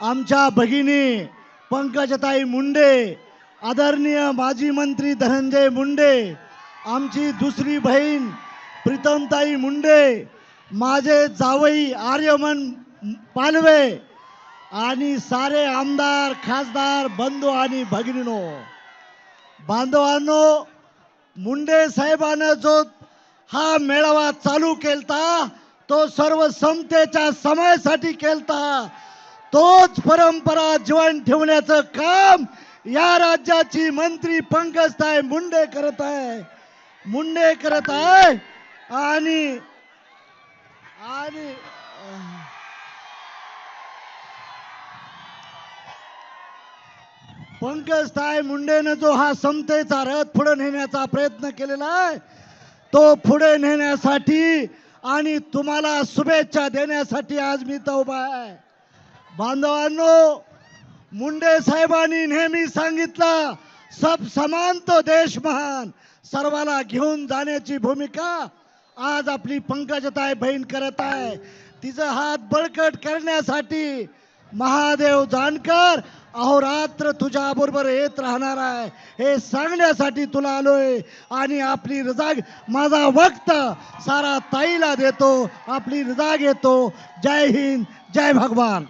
आमच्या भगिनी पंकजताई मुंडे आदरणीय माजी मंत्री धनंजय मुंडे आमची दुसरी बहीण प्रीतमताई मुंडे माझे जावई आर्यमन पालवे आणि सारे आमदार खासदार बंधू आणि भगिनीनो बांधवांनो मुंडे साहेबानं जो हा मेळावा चालू केलता तो सर्व समतेच्या समयासाठी केलता. तोच परंपरा जीवन ठेवण्याचं काम या राज्याची मंत्री पंकजताई मुंडे करत आहे. मुंडे करत आहे आणि आणि पंकजताई मुंडेनं जो हा समतेचा रथ पुढे नेण्याचा प्रयत्न केलेला आहे तो पुढे नेण्यासाठी आणि तुम्हाला शुभेच्छा देण्यासाठी आज मी तो उभा आहे. बांधवांनो मुंडे साहेबांनी नेहमी सांगितलं सब समान तो देश महान. सर्वाला घेऊन जाण्याची भूमिका आज आपली पंकजताई बहीण करत आहे. तिचं हात बळकट करण्यासाठी महादेव जानकर अहोरात्र तुझ्या बरोबर येत राहणार आहे. हे सांगण्यासाठी तुला आलोय आणि आपली रजा माझा वक्त सारा ताईला देतो आपली रजा घेतो. जय हिंद जय भगवान.